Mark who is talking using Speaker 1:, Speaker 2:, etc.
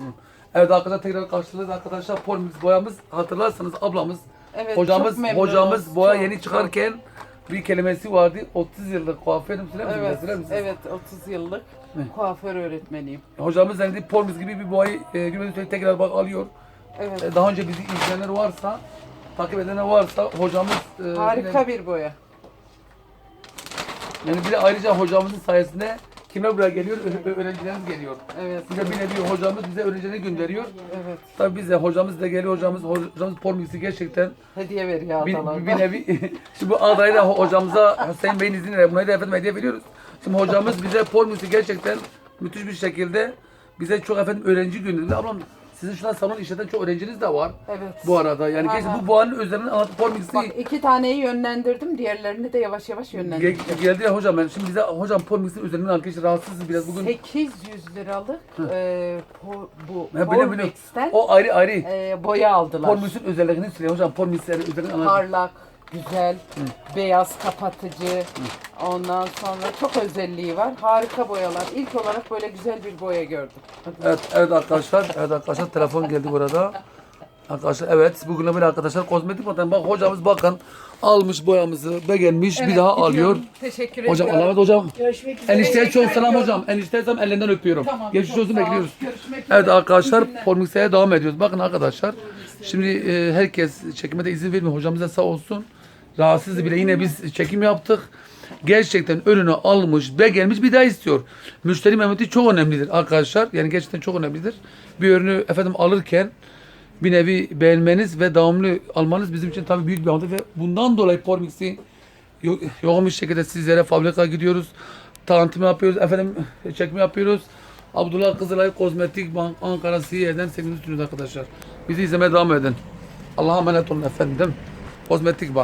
Speaker 1: Tamam. Evet arkadaşlar tekrar karşınızdayız arkadaşlar. Polmix boyamız hatırlarsanız ablamız
Speaker 2: Evet,
Speaker 1: hocamız
Speaker 2: çok
Speaker 1: hocamız boya
Speaker 2: Çok,
Speaker 1: yeni
Speaker 2: çok.
Speaker 1: çıkarken bir kelimesi vardı. 30 yıllık kuaförüm söyler misiniz?
Speaker 2: Evet,
Speaker 1: misiniz?
Speaker 2: evet 30 yıllık
Speaker 1: Ne?
Speaker 2: kuaför öğretmeniyim.
Speaker 1: Hocamız dedi Polmix gibi bir boyayı e, Söyle tekrar bak alıyor.
Speaker 2: Evet.
Speaker 1: E, daha önce bizi izleyenler varsa takip edenler varsa hocamız e,
Speaker 2: Harika bir boya.
Speaker 1: yani bir de ayrıca hocamızın sayesinde kimler buraya geliyor? Ö- öğrencilerimiz geliyor.
Speaker 2: Evet.
Speaker 1: Bize bir nevi hocamız bize öğrencileri gönderiyor.
Speaker 2: Evet.
Speaker 1: Tabii bize hocamız da geliyor. Hocamız hocamız Polmix'i gerçekten
Speaker 2: Hediye veriyor
Speaker 1: bir,
Speaker 2: adalarda.
Speaker 1: bir nevi şimdi bu adayı da hocamıza Hüseyin Bey'in izniyle buna da efendim hediye veriyoruz. Şimdi hocamız bize Polmix'i gerçekten müthiş bir şekilde bize çok efendim öğrenci gönderdi. Ablam sizin şu an salon işleten çok öğrenciniz de var.
Speaker 2: Evet.
Speaker 1: Bu arada yani
Speaker 2: Aha.
Speaker 1: gerçekten bu boğanın özelliğini anlatıp Polmix'i
Speaker 2: Bak iki taneyi yönlendirdim. Diğerlerini de yavaş yavaş
Speaker 1: Gel-
Speaker 2: yönlendireceğim.
Speaker 1: geldi ya hocam ben şimdi bize hocam Polmix'in özelliğini arkadaşlar rahatsızız biraz bugün.
Speaker 2: 800 liralık e, po, bu
Speaker 1: Ben biliyorum, biliyorum.
Speaker 2: Polmix'ten
Speaker 1: O ayrı ayrı.
Speaker 2: e, boya aldılar.
Speaker 1: Polmix'in özelliklerini söyleyeyim hocam. Polmix'in özelliğini anlat.
Speaker 2: Parlak, güzel, beyaz kapatıcı. Ondan sonra çok özelliği var. Harika boyalar. İlk olarak böyle güzel bir boya gördüm.
Speaker 1: Evet, evet arkadaşlar, evet arkadaşlar telefon geldi burada. Arkadaşlar evet bugün böyle arkadaşlar kozmetik modern bak hocamız bakın almış boyamızı beğenmiş bir daha alıyor.
Speaker 2: Teşekkür
Speaker 1: Hocam
Speaker 2: ediyorum.
Speaker 1: Allah'a emanet hocam.
Speaker 2: Görüşmek üzere.
Speaker 1: Enişteye çok selam hocam. Enişteye selam ellerinden öpüyorum.
Speaker 2: Tamam,
Speaker 1: Geçmiş olsun bekliyoruz.
Speaker 2: Görüşmek üzere.
Speaker 1: Evet arkadaşlar
Speaker 2: İyi günler.
Speaker 1: Polmix'e devam ediyoruz. Bakın arkadaşlar şimdi e, herkes çekime de izin vermiyor. Hocamız da sağ olsun. Rahatsız bile yine biz çekim yaptık. Gerçekten önünü almış, beğenmiş bir daha istiyor. Müşteri memnuniyeti çok önemlidir arkadaşlar. Yani gerçekten çok önemlidir. Bir ürünü efendim alırken bir nevi beğenmeniz ve devamlı almanız bizim için tabii büyük bir avantaj ve bundan dolayı Polmix'i yo- yoğun bir şekilde sizlere fabrika gidiyoruz. Tanıtım yapıyoruz. Efendim çekme yapıyoruz. Abdullah Kızılay Kozmetik Bank Ankara CE'den sevgili sunuyoruz arkadaşlar. Bizi izlemeye devam edin. Allah'a emanet olun efendim. Kozmetik Bank.